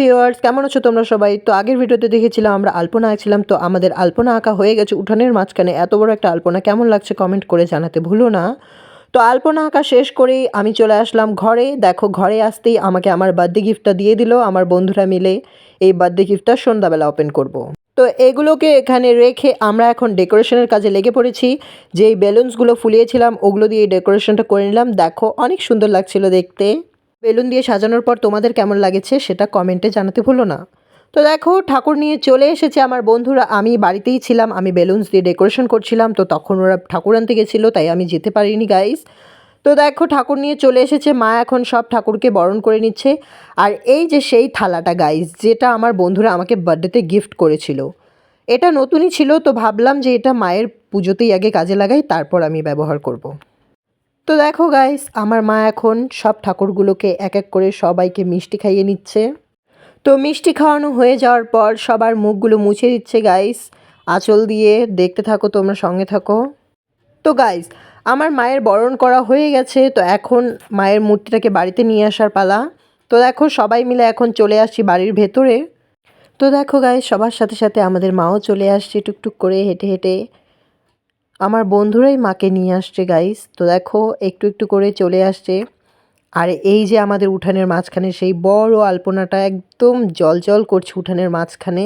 Viewers, কেমন আছো তোমরা সবাই? তো আগের ভিডিওতে দেখেছিলাম আমরা আলপনা আঁকছিলাম তো আমাদের আলপনা আঁকা হয়ে গেছে উঠানের মাঝখানে। এত বড় একটা আলপনা, কেমন লাগছে কমেন্ট করে জানাতে ভুলো না। তো আলপনা আঁকা শেষ করেই আমি চলে আসলাম ঘরে। দেখো, ঘরে আসতেই আমাকে আমার বার্থডে গিফটটা দিয়ে দিল, আমার বন্ধুরা মিলে। এই বার্থডে গিফটটা সন্ধ্যাবেলা ওপেন করব। তো এগুলোকে এখানে রেখে আমরা এখন ডেকোরেশনের কাজে লেগে পড়েছি। যেই বেলুনসগুলো ফুলিয়েছিলাম, ওগুলো দিয়ে ডেকোরেশনটা করে নিলাম। দেখো, অনেক সুন্দর লাগছিল দেখতে। বেলুন দিয়ে সাজানোর পর তোমাদের কেমন লাগেছে সেটা কমেন্টে জানাতে ভুলো না। তো দেখো, ঠাকুর নিয়ে চলে এসেছে আমার বন্ধুরা। আমি বাড়িতেই ছিলাম, আমি বেলুনস দিয়ে ডেকোরেশন করছিলাম, তো তখন ওরা ঠাকুর আনতে গেছিল, তাই আমি যেতে পারিনি গাইস তো দেখো, ঠাকুর নিয়ে চলে এসেছে, মা এখন সব ঠাকুরকে বরণ করে নিচ্ছে। আর এই যে সেই থালাটা গাইস যেটা আমার বন্ধুরা আমাকে বার্থডেতে গিফট করেছিল। এটা নতুনই ছিল, তো ভাবলাম যে এটা মায়ের পুজোতেই আগে কাজে লাগাই, তারপর আমি ব্যবহার করব। তো দেখো গাইস আমার মা এখন সব ঠাকুরগুলোকে এক এক করে সবাইকে মিষ্টি খাইয়ে নিচ্ছে। তো মিষ্টি খাওয়ানো হয়ে যাওয়ার পর সবার মুখগুলো মুছে দিচ্ছে গাইস আঁচল দিয়ে দেখতে থাকো, তোমরা সঙ্গে থাকো। তো গাইস আমার মায়ের বরণ করা হয়ে গেছে, তো এখন মায়ের মূর্তিটাকে বাড়িতে নিয়ে আসার পালা। তো দেখো সবাই মিলে এখন চলে আসছি বাড়ির ভেতরে। তো দেখো গাইস সবার সাথে সাথে আমাদের মাও চলে আসছে, টুকটুক করে হেঁটে হেঁটে। আমার বন্ধুরাই মাকে নিয়ে আসছে গাইস তো দেখো, একটু একটু করে চলে আসছে। আর এই যে আমাদের উঠানের মাঝখানে, সেই বড় আলপনাটা একদম জল জল করছে উঠানের মাঝখানে।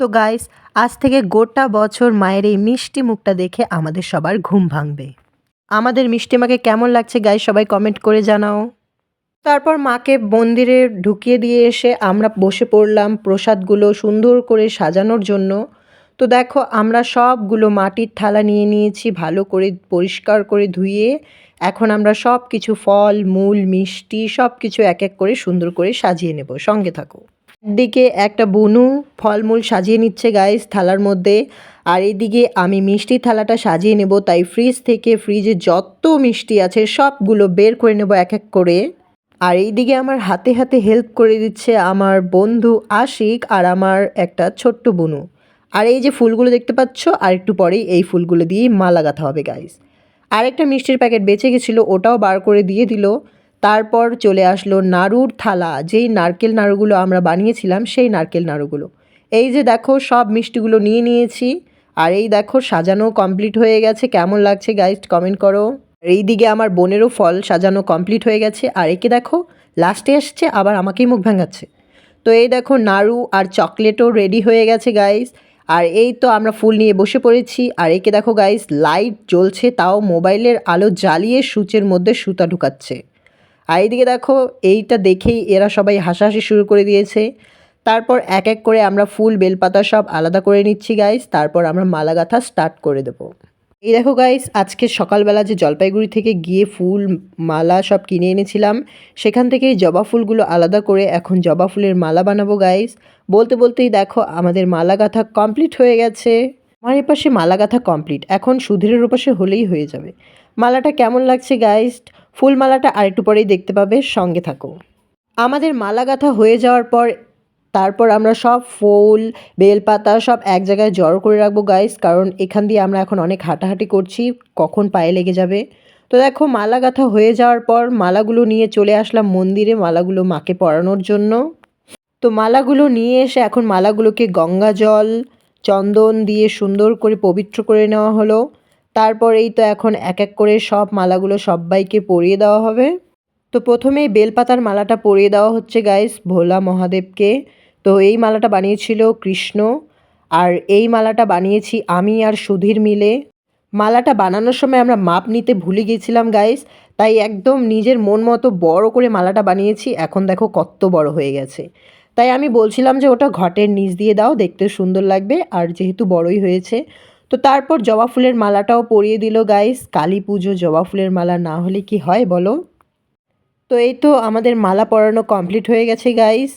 তো গাইস আজ থেকে গোটা বছর মায়ের এই মিষ্টি মুখটা দেখে আমাদের সবার ঘুম ভাঙবে। আমাদের মিষ্টি মাকে কেমন লাগছে গাইস সবাই কমেন্ট করে জানাও। তারপর মাকে মন্দিরে ঢুকিয়ে দিয়ে এসে আমরা বসে পড়লাম প্রসাদগুলো সুন্দর করে সাজানোর জন্য। তো দেখো, আমরা সবগুলো মাটির থালা নিয়ে নিয়েছি, ভালো করে পরিষ্কার করে ধুয়ে। এখন আমরা সব কিছু ফল, মূল, মিষ্টি সব কিছু এক এক করে সুন্দর করে সাজিয়ে নেব। সঙ্গে থাকো। দিকে একটা বুনু ফলমূল সাজিয়ে নিচ্ছে গাইস থালার মধ্যে। আর এদিকে আমি মিষ্টি থালাটা সাজিয়ে নেব, তাই ফ্রিজ থেকে ফ্রিজে যত মিষ্টি আছে সবগুলো বের করে নেব এক এক করে। আর এইদিকে আমার হাতে হাতে হেল্প করে দিচ্ছে আমার বন্ধু আশিক আর আমার একটা ছোট্ট বুনু। আর এই যে ফুলগুলো দেখতে পাচ্ছ, আর একটু পরেই এই ফুলগুলো দিয়েই মালা গাঁথা হবে গাইস আরেকটা মিষ্টির প্যাকেট বেঁচে গেছিল, ওটাও বার করে দিয়ে দিল। তারপর চলে আসলো নাড়ুর থালা, যেই নারকেল নাড়ুগুলো আমরা বানিয়েছিলাম, সেই নারকেল নাড়ুগুলো। এই যে দেখো, সব মিষ্টিগুলো নিয়ে নিয়েছি। আর এই দেখো, সাজানো কমপ্লিট হয়ে গেছে। কেমন লাগছে গাইস কমেন্ট করো। এই দিকে আমার বোনেরও ফল সাজানো কমপ্লিট হয়ে গেছে। আর একে দেখো লাস্টে আসছে আবার আমাকেই মুখ ভাঙাচ্ছে। তো এই দেখো, নাড়ু আর চকলেটও রেডি হয়ে গেছে গাইস আর এই তো আমরা ফুল নিয়ে বসে পড়েছি। আর একে দেখো গাইস লাইট জ্বলছে, তাও মোবাইলের আলো জ্বালিয়ে সূচের মধ্যে সুতা ঢুকাচ্ছে। আর এইদিকে দেখো, এইটা দেখেই এরা সবাই হাসাহাসি শুরু করে দিয়েছে। তারপর এক এক করে আমরা ফুল, বেলপাতা সব আলাদা করে নিচ্ছি গাইস তারপর আমরা মালা গাঁথা স্টার্ট করে দেবো। এই দেখো গাইস আজকে সকালবেলা যে জলপাইগুড়ি থেকে গিয়ে ফুল, মালা সব কিনে এনেছিলাম, সেখান থেকে জবা ফুলগুলো আলাদা করে এখন জবা ফুলের মালা বানাবো গাইস বলতে বলতেই দেখো, আমাদের মালা গাঁথা কমপ্লিট হয়ে গেছে। আমার এপাশে মালা গাঁথা কমপ্লিট এখন সুধীরের ওপাশে হলেই হয়ে যাবে। মালাটা কেমন লাগছে গাইস ফুল মালাটা আরেকটু পরেই দেখতে পাবে, সঙ্গে থাকো। আমাদের মালা গাঁথা হয়ে যাওয়ার পর তারপর আমরা সব ফুল, বেলপাতা সব এক জায়গায় জড়ো করে রাখব গাইস কারণ এখান দিয়ে আমরা এখন অনেক হাঁটাহাঁটি করছি, কখন পায়ে লেগে যাবে। তো দেখো মালা গাঁথা হয়ে যাওয়ার পর মালাগুলো নিয়ে চলে আসলাম মন্দিরে, মালাগুলো মাকে পরানোর জন্য। তো মালাগুলো নিয়ে এসে এখন মালাগুলোকে গঙ্গা জল, চন্দন দিয়ে সুন্দর করে পবিত্র করে নেওয়া হলো। তারপর এই তো এখন এক এক করে সব মালাগুলো সবাইকে পরিয়ে দেওয়া হবে। তো প্রথমেই বেলপাতার মালাটা পরিয়ে দেওয়া হচ্ছে গাইস ভোলা মহাদেবকে। তো এই মালাটা বানিয়েছিল কৃষ্ণ আর এই মালাটা বানিয়েছি আমি আর সুধীর মিলে। মালাটা বানানোর সময় আমরা মাপ নিতে ভুলে গিয়েছিলাম গাইস তাই একদম নিজের মন মতো বড় করে মালাটা বানিয়েছি, এখন দেখো কত বড় হয়ে গেছে। তাই আমি বলছিলাম যে ওটা ঘটের নিচ দিয়ে দাও, দেখতে সুন্দর লাগবে আর যেহেতু বড়ই হয়েছে। তো তারপর জবা ফুলের মালাটাও পরিয়ে দিল গাইস কালী পুজো জবা ফুলের মালা না হলে কি হয় বলো? তো এই তো আমাদের মালা পরানো কমপ্লিট হয়ে গেছে গাইস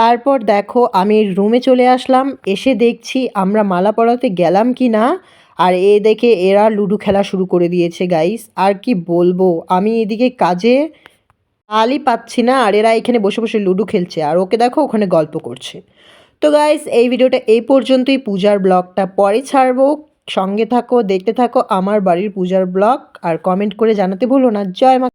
তারপর দেখো আমি রুমে চলে আসলাম, এসে দেখছি আমরা মালা পরাতে গেলাম কি না, আর এ দেখে এরা লুডো খেলা শুরু করে দিয়েছে গাইস আর কি বলব, আমি এদিকে কাজে আলই পাচ্ছি না, আর এরা এখানে বসে বসে লুডো খেলছে, আর ওকে দেখো ওখানে গল্প করছে। তো গাইস এই ভিডিওটা এই পর্যন্তই, পূজার ব্লগটা পরে ছাড়বো, সঙ্গে থাকো, দেখতে থাকো আমার বাড়ির পূজার ব্লগ, আর কমেন্ট করে জানাতে ভুলো না, জয় মা